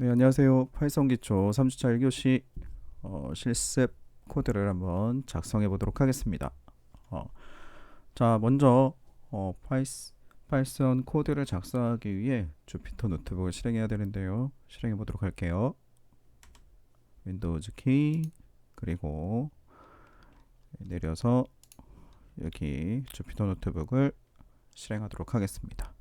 네, 안녕하세요. 파이썬 기초 3주차 1교시 어, 실습 코드를 한번 작성해 보도록 하겠습니다. 어, 자, 먼저 어, 파이썬 코드를 작성하기 위해 주피터 노트북을 실행해야 되는데요. 실행해 보도록 할게요. 윈도우즈 키 그리고 내려서 여기 주피터 노트북을 실행하도록 하겠습니다.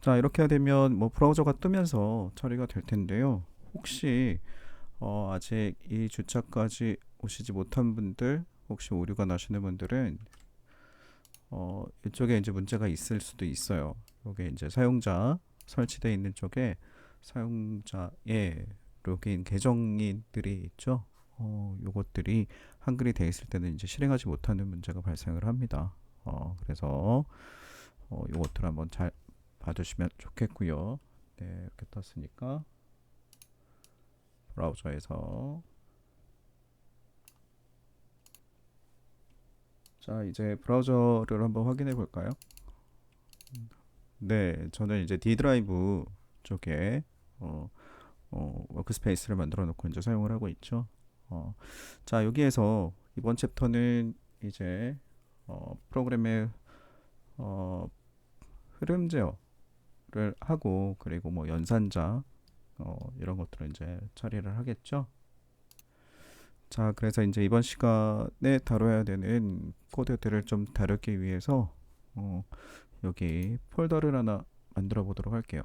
자 이렇게 되면 뭐 브라우저가 뜨면서 처리가 될 텐데요. 혹시 어, 아직 이 주차까지 오시지 못한 분들 혹시 오류가 나시는 분들은 어, 이쪽에 이제 문제가 있을 수도 있어요. 여기 이제 사용자 설치되어 있는 쪽에 사용자의 로그인 계정인들이 있죠. 어, 요것들이 한글이 되어 있을 때는 이제 실행하지 못하는 문제가 발생을 합니다. 어, 그래서 어, 요것들 한번 잘 봐주시면 좋겠고요. 네, 이렇게 떴으니까 브라우저에서 자 이제 브라우저를 한번 확인해 볼까요? 네, 저는 이제 D 드라이브 쪽에 어, 어, 워크스페이스를 만들어 놓고 이제 사용을 하고 있죠. 어, 자 여기에서 이번 챕터는 이제 어, 프로그램의 어, 흐름 제어 를 하고 그리고 뭐 연산자 어, 이런 것들을 이제 처리를 하겠죠. 자, 그래서 이제 이번 시간에 다뤄야 되는 코드들을 좀 다루기 위해서 어, 여기 폴더를 하나 만들어 보도록 할게요.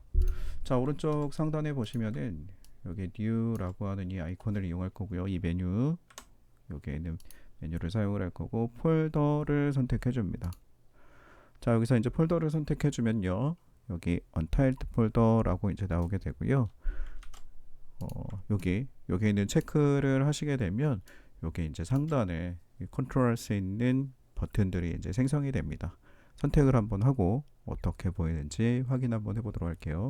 자, 오른쪽 상단에 보시면은 여기 new라고 하는 이 아이콘을 이용할 거고요. 이 메뉴 여기에 있는 메뉴를 사용을 할 거고 폴더를 선택해 줍니다. 자, 여기서 이제 폴더를 선택해 주면요. 여기 untiled 폴더라고 이제 나오게 되고요. 어, 여기 여기 있는 체크를 하시게 되면 여기 이제 상단에 컨트롤할 수 있는 버튼들이 이제 생성이 됩니다. 선택을 한번 하고 어떻게 보이는지 확인 한번 해보도록 할게요.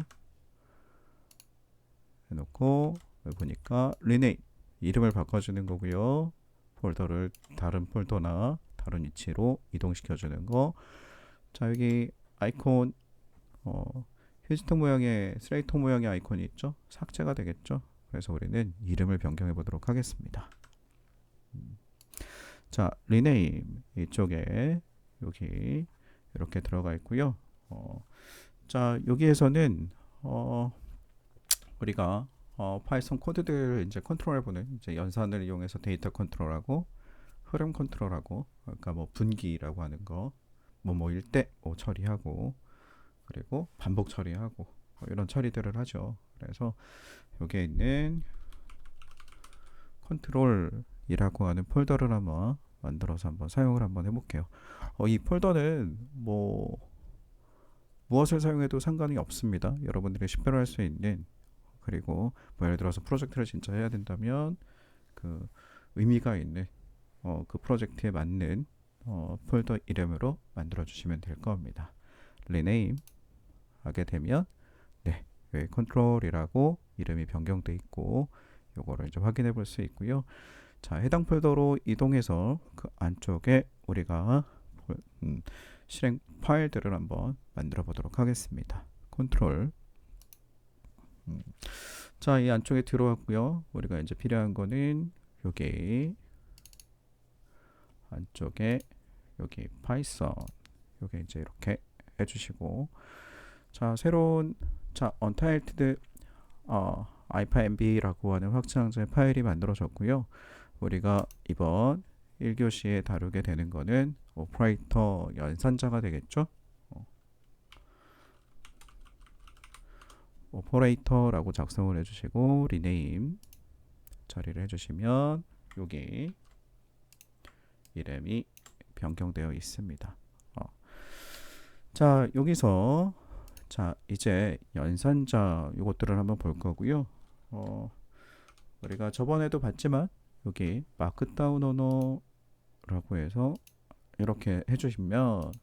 해놓고 보니까 rename 이름을 바꿔주는 거고요. 폴더를 다른 폴더나 다른 위치로 이동시켜 주는 거. 자 여기 아이콘 어, 휴지통 모양의 쓰레기통 모양의 아이콘이 있죠. 삭제가 되겠죠. 그래서 우리는 이름을 변경해 보도록 하겠습니다. 음. 자, 리네임 이쪽에 여기 이렇게 들어가 있고요. 어, 자, 여기에서는 어, 우리가 어, 파이썬 코드들 이제 컨트롤해 보는 이제 연산을 이용해서 데이터 컨트롤하고 흐름 컨트롤하고 그러니까 뭐 분기라고 하는 거 뭐 뭐일 때 뭐 처리하고 그리고 반복 처리하고 뭐 이런 처리들을 하죠. 그래서 여기에 있는 컨트롤이라고 하는 폴더를 한번 만들어서 한번 사용을 한번 해볼게요. 어, 이 폴더는 뭐 무엇을 사용해도 상관이 없습니다. 여러분들이 식별할 수 있는 그리고 뭐 예를 들어서 프로젝트를 진짜 해야 된다면 그 의미가 있는 어, 그 프로젝트에 맞는 어, 폴더 이름으로 만들어 주시면 될 겁니다. rename 하게 되면 네, 여기 컨트롤이라고 이름이 변경돼 있고 요거를 이제 확인해 볼 수 있고요. 자, 해당 폴더로 이동해서 그 안쪽에 우리가 음, 실행 파일들을 한번 만들어 보도록 하겠습니다. 컨트롤 음. 자, 이 안쪽에 들어왔고요. 우리가 이제 필요한 거는 여기 안쪽에 여기 파이썬 여기 이제 이렇게 해주시고 자 새로운 자 untitled 어, ipa.mb라고 하는 확장자의 파일이 만들어졌고요. 우리가 이번 1교시에 다루게 되는 거는 오퍼레이터 연산자가 되겠죠. 어. 오퍼레이터라고 작성을 해주시고 리네임 처리를 해주시면 여기 이름이 변경되어 있습니다. 어. 자 여기서 자, 이제 연산자 이것들을 한번 볼 거고요. 어, 우리가 저번에도 봤지만 여기 마크다운 언어라고 해서 이렇게 해주시면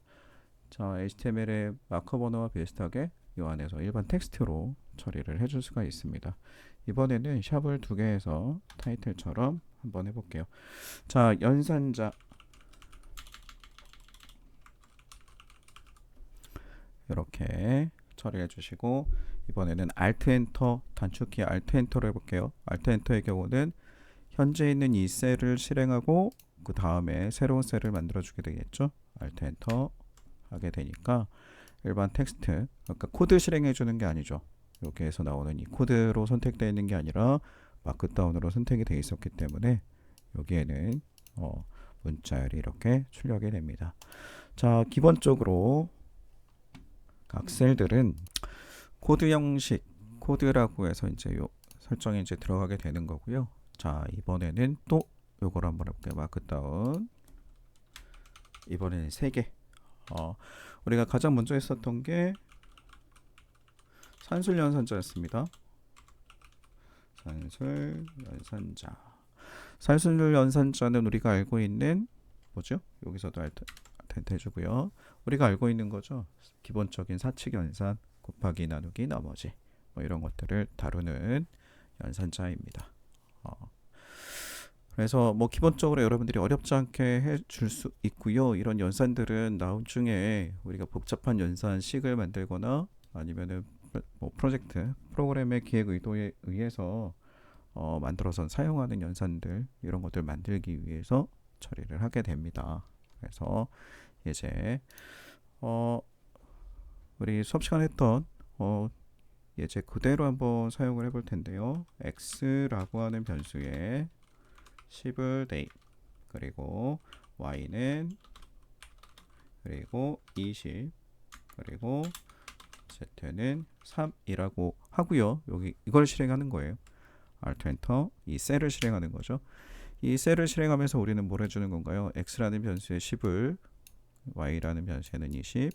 자, HTML의 마크업 언어와 비슷하게 이 안에서 일반 텍스트로 처리를 해줄 수가 있습니다. 이번에는 샵을 두 개에서 타이틀처럼 한번 해볼게요. 자, 연산자 이렇게 처리해 주시고 이번에는 Alt 엔터 단축키 Alt 엔터를 해볼게요. Alt 엔터의 경우는 현재 있는 이 셀을 실행하고 그 다음에 새로운 셀을 만들어 주게 되겠죠. Alt 엔터 하게 되니까 일반 텍스트 아까 코드 실행해 주는 게 아니죠. 여기에서 나오는 이 코드로 선택되어 있는 게 아니라 마크다운으로 선택이 되어 있었기 때문에 여기에는 어, 문자열이 이렇게 출력이 됩니다. 자, 기본적으로 각 셀들은 코드 형식, 코드라고 해서 이제 요 설정이 이제 들어가게 되는 거고요. 자, 이번에는 또 요걸 한번 해볼게요. 마크다운. 이번에는 세 개. 어, 우리가 가장 먼저 했었던 게 산술 연산자였습니다. 산술 연산자. 산술 연산자는 우리가 알고 있는 뭐죠? 여기서도 알 해주고요. 우리가 알고 있는 거죠. 기본적인 사칙 연산 곱하기 나누기 나머지 뭐 이런 것들을 다루는 연산자입니다. 어. 그래서 뭐 기본적으로 여러분들이 어렵지 않게 해줄 수 있고요. 이런 연산들은 나중에 우리가 복잡한 연산식을 만들거나 아니면은 뭐 프로젝트 프로그램의 기획 의도에 의해서 어, 만들어서 사용하는 연산들 이런 것들 만들기 위해서 처리를 하게 됩니다. 그래서 이제 어, 우리 수업 시간에 했던 어, 예제 그대로 한번 사용을 해볼 텐데요. x라고 하는 변수에 10을 대입 그리고 y는 그리고 20 그리고 z는 3이라고 하고요. 여기 이걸 실행하는 거예요. Alt 엔터 이 셀을 실행하는 거죠. 이 셀을 실행하면서 우리는 뭘 해주는 건가요? x라는 변수에 10을 y라는 변수에는 20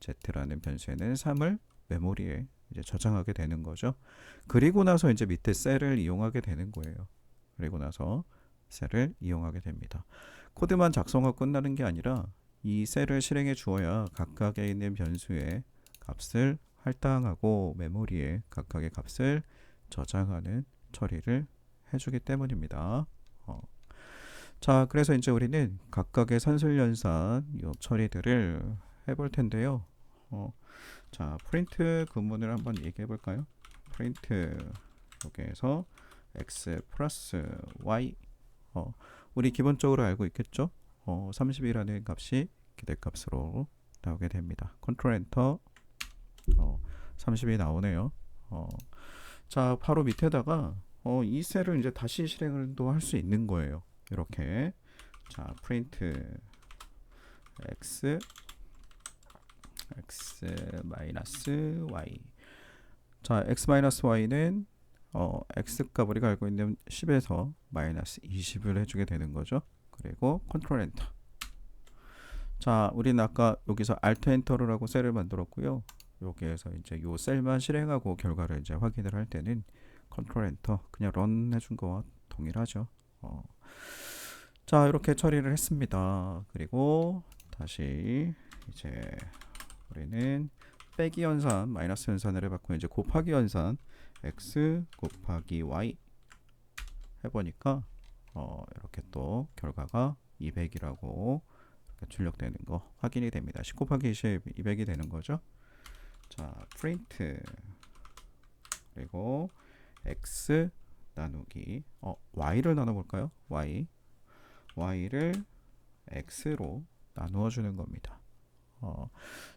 z라는 변수에는 3을 메모리에 이제 저장하게 되는 거죠. 그리고 나서 이제 밑에 셀을 이용하게 되는 거예요. 그리고 나서 셀을 이용하게 됩니다. 코드만 작성하고 끝나는 게 아니라 이 셀을 실행해 주어야 각각에 있는 변수의 값을 할당하고 메모리에 각각의 값을 저장하는 처리를 해주기 때문입니다. 어. 자, 그래서 이제 우리는 각각의 산술연산 요 처리들을 해볼 텐데요. 어. 자, 프린트 구문을 한번 얘기해 볼까요? 프린트 여기에서 x 플러스 y 어, 우리 기본적으로 알고 있겠죠? 어, 30이라는 값이 기대값으로 나오게 됩니다. 컨트롤 엔터 어, 30이 나오네요. 어, 자, 바로 밑에다가 어, 이 셀을 이제 다시 실행을 또 할 수 있는 거예요. 이렇게 자, 프린트 x x 마이너스 y 자, x 마이너스 y는 어, x 값 우리가 알고 있는 10에서 마이너스 20을 해주게 되는 거죠. 그리고 컨트롤 엔터. 자, 우리는 아까 여기서 Alt 엔터를 하고 셀을 만들었고요. 여기에서 이제 요 셀만 실행하고 결과를 이제 확인을 할 때는 컨트롤 엔터 그냥 런 해준 거와 동일하죠. 어. 자, 이렇게 처리를 했습니다. 그리고 다시 이제 우리는 빼기 연산, 마이너스 연산을 해봤고 이제 곱하기 연산 x 곱하기 y 해보니까 어, 이렇게 또 결과가 200이라고 출력되는 거 확인이 됩니다. 10 곱하기 20, 200이 되는 거죠. 자, 프린트 그리고 x 나누기 어, y를 나눠 볼까요? y y를 x로 나누어 주는 겁니다. 어,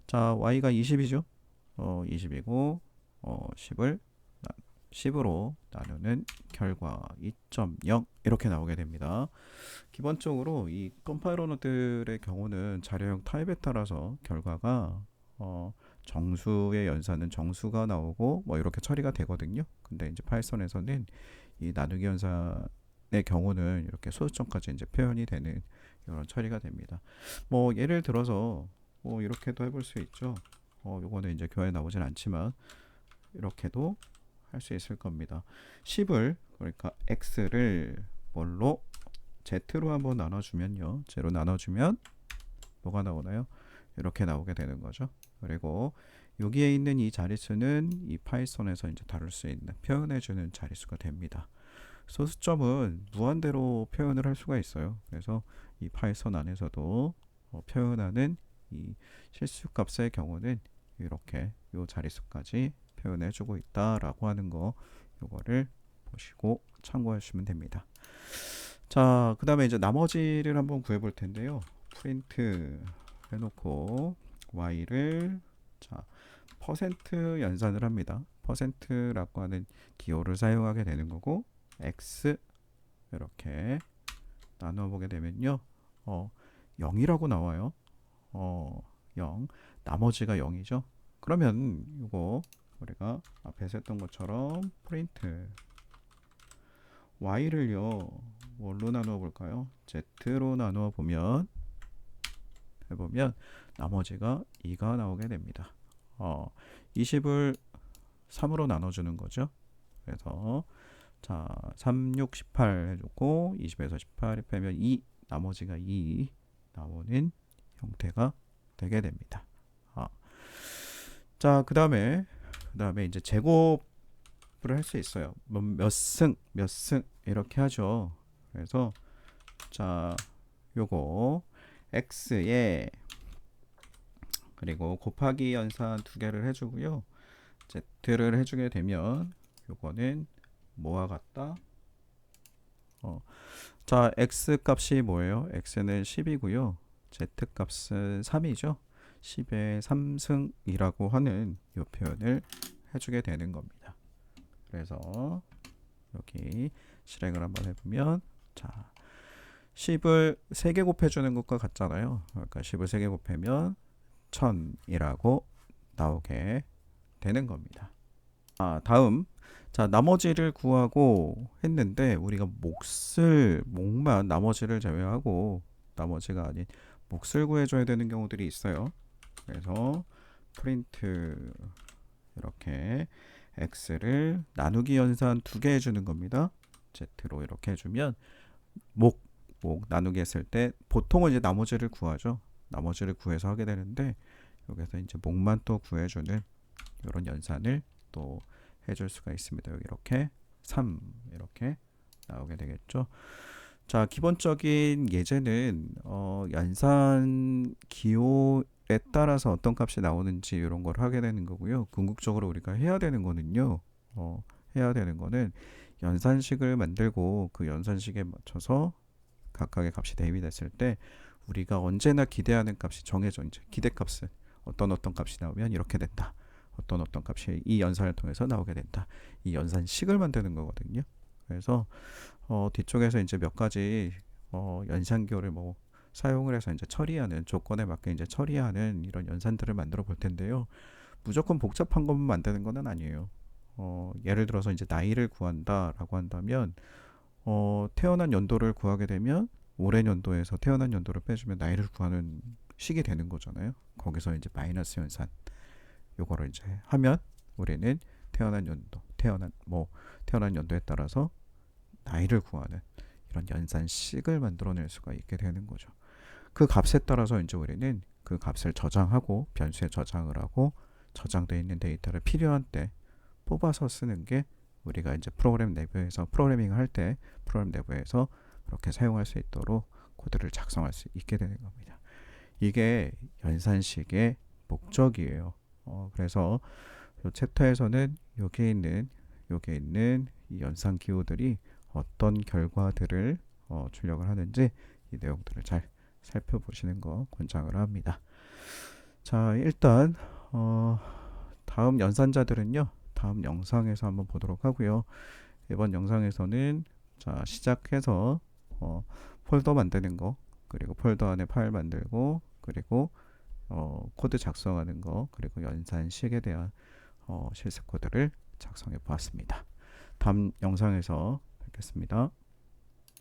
자, y가 20이죠. 어, 20이고 어, 10을 10으로 나누는 결과 2.0 이렇게 나오게 됩니다. 기본적으로 이 컴파일러들의 경우는 자료형 타입에 따라서 결과가 어, 정수의 연산은 정수가 나오고 뭐 이렇게 처리가 되거든요. 근데 이제 파이썬에서는 이 나누기 연산의 경우는 이렇게 소수점까지 이제 표현이 되는 이런 처리가 됩니다. 뭐 예를 들어서 뭐 이렇게도 해볼 수 있죠. 어, 요거는 이제 교회에 나오진 않지만 이렇게도 할 수 있을 겁니다. 10을 그러니까 x를 뭘로 z로 한번 나눠주면요. z로 나눠주면 뭐가 나오나요? 이렇게 나오게 되는 거죠. 그리고 여기에 있는 이 자릿수는 이 파이썬에서 이제 다룰 수 있는 표현해주는 자릿수가 됩니다. 소수점은 무한대로 표현을 할 수가 있어요. 그래서 이 파이썬 안에서도 어, 표현하는 이 실수 값의 경우는 이렇게 요 자릿수까지 표현해 주고 있다라고 하는 거 요거를 보시고 참고하시면 됩니다. 자, 그 다음에 이제 나머지를 한번 구해 볼 텐데요. 프린트 해놓고 y를 자 퍼센트 연산을 합니다. 퍼센트라고 하는 기호를 사용하게 되는 거고 x 이렇게 나누어 보게 되면요. 어 0이라고 나와요. 어 0. 나머지가 0이죠. 그러면 이거 우리가 앞에서 했던 것처럼 프린트 y를요. 뭘로 나누어 볼까요? z로 나누어 보면 해보면 나머지가 2가 나오게 됩니다. 어, 20을 3으로 나눠주는 거죠. 그래서 자, 3, 6, 18 해주고 20에서 18을 빼면 2, 나머지가 2 나오는 형태가 되게 됩니다. 아. 자, 그 다음에 그 다음에 이제 제곱을 할 수 있어요. 뭐몇 승, 몇 승 이렇게 하죠. 그래서 자, 요거 x에 그리고 곱하기 연산 두 개를 해주고요. z를 해주게 되면 요거는 뭐와 같다? 어, 자 x 값이 뭐예요? x는 10이고요. z 값은 3이죠. 10의 3승이라고 하는 이 표현을 해주게 되는 겁니다. 그래서 여기 실행을 한번 해보면 자 10을 3개 곱해주는 것과 같잖아요. 그러니까 10을 3개 곱하면 1000이라고 나오게 되는 겁니다. 아, 다음. 자, 나머지를 구하고 했는데 우리가 몫을 몫만 나머지를 제외하고 나머지가 아닌 몫을 구해줘야 되는 경우들이 있어요. 그래서 프린트 이렇게 x를 나누기 연산 두 개 해주는 겁니다. z로 이렇게 해주면 목, 목 나누기 했을 때 보통은 이제 나머지를 구하죠. 나머지를 구해서 하게 되는데 여기서 이제 목만 또 구해주는 이런 연산을 또 해줄 수가 있습니다. 여기 이렇게 3 이렇게 나오게 되겠죠. 자 기본적인 예제는 어, 연산 기호에 따라서 어떤 값이 나오는지 이런 걸 하게 되는 거고요. 궁극적으로 우리가 해야 되는 거는요. 어, 해야 되는 거는 연산식을 만들고 그 연산식에 맞춰서 각각의 값이 대입이 됐을 때 우리가 언제나 기대하는 값이 정해져 이제 기대값은 어떤 어떤 값이 나오면 이렇게 된다. 어떤 어떤 값이 이 연산을 통해서 나오게 된다. 이 연산식을 만드는 거거든요. 그래서 어, 뒤쪽에서 이제 몇 가지 어, 연산기호를 뭐 사용을 해서 이제 처리하는 조건에 맞게 이제 처리하는 이런 연산들을 만들어 볼 텐데요. 무조건 복잡한 것만 만드는 것은 아니에요. 어, 예를 들어서 이제 나이를 구한다라고 한다면 어, 태어난 연도를 구하게 되면 올해 연도에서 태어난 연도를 빼주면 나이를 구하는 식이 되는 거잖아요. 거기서 이제 마이너스 연산 요거를 이제 하면 우리는 태어난 연도, 태어난 뭐 태어난 연도에 따라서 나이를 구하는 이런 연산식을 만들어낼 수가 있게 되는 거죠. 그 값에 따라서 이제 우리는 그 값을 저장하고 변수에 저장을 하고 저장되어 있는 데이터를 필요한 때 뽑아서 쓰는 게 우리가 이제 프로그램 내부에서 프로그래밍을 할때 프로그램 내부에서 그렇게 사용할 수 있도록 코드를 작성할 수 있게 되는 겁니다. 이게 연산식의 목적이에요. 어, 그래서 이 챕터에서는 여기에 있는 여기에 있는 이 연산 기호들이 어떤 결과들을 어, 출력을 하는지 이 내용들을 잘 살펴보시는 거 권장을 합니다. 자, 일단 어, 다음 연산자들은요. 다음 영상에서 한번 보도록 하고요. 이번 영상에서는 자, 시작해서 어, 폴더 만드는 거, 그리고 폴더 안에 파일 만들고, 그리고 어, 코드 작성하는 거, 그리고 연산식에 대한 어, 실습 코드를 작성해 보았습니다. 다음 영상에서 뵙겠습니다.